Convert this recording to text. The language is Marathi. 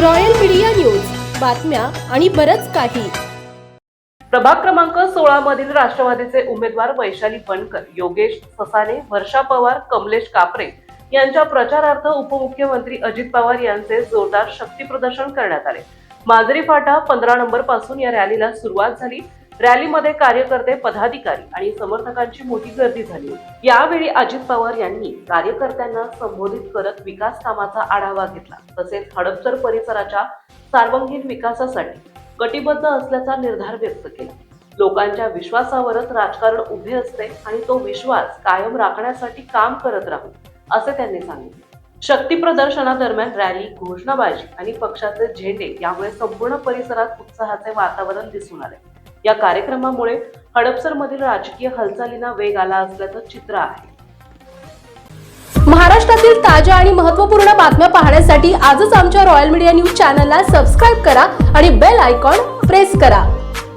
Royal media news. बातम्या आणि बरच काही. प्रभाग क्रमांक सोळा मधील राष्ट्रवादीचे उमेदवार वैशाली बनकर योगेश ससाने वर्षा पवार कमलेश कापरे यांच्या प्रचारार्थ उपमुख्यमंत्री अजित पवार यांचे जोरदार शक्ती प्रदर्शन करण्यात आले. माजरी फाटा पंधरा नंबरपासून या रॅलीला सुरुवात झाली. रॅलीमध्ये कार्यकर्ते पदाधिकारी आणि समर्थकांची मोठी गर्दी झाली. यावेळी अजित पवार यांनी कार्यकर्त्यांना संबोधित करत विकास कामाचा आढावा घेतला. तसेच हडपसर परिसराच्या सार्वंगीण विकासासाठी कटिबद्ध असल्याचा निर्धार व्यक्त केला. लोकांच्या विश्वासावरच राजकारण उभे असते आणि तो विश्वास कायम राखण्यासाठी काम करत राहू असे त्यांनी सांगितले. शक्ती प्रदर्शनादरम्यान रॅली घोषणाबाजी आणि पक्षाचे झेंडे यामुळे संपूर्ण परिसरात उत्साहाचे वातावरण दिसून आले. या कार्यक्रमामुळे हडपसरमधील राजकीय हालचालींना वेग आला असल्याचं चित्र आहे. महाराष्ट्रातील ताज्या आणि महत्त्वपूर्ण बातम्या पाहण्यासाठी आजच आमच्या रॉयल मीडिया न्यूज चॅनलला सबस्क्राईब करा आणि बेल आयकॉन प्रेस करा.